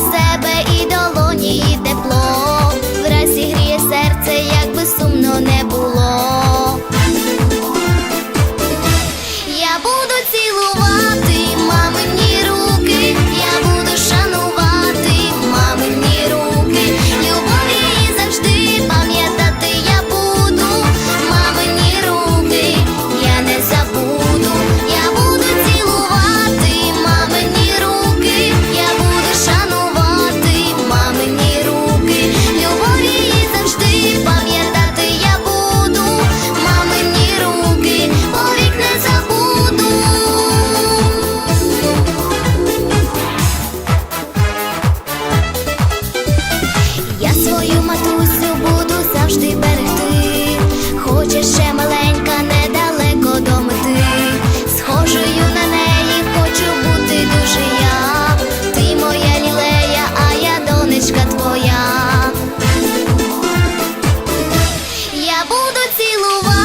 understand поцілувати.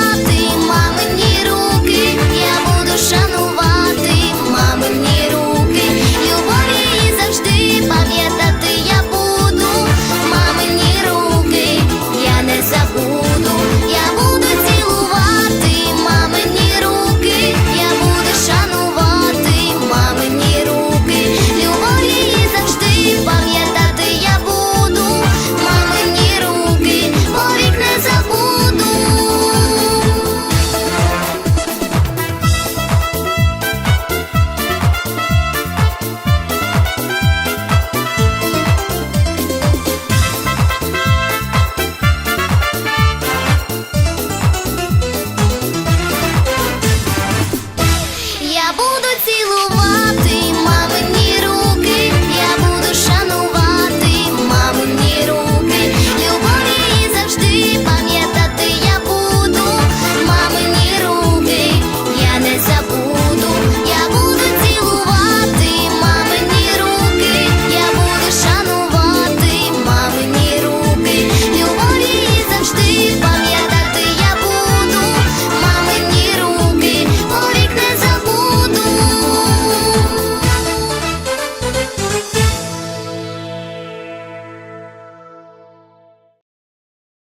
буду цілувати.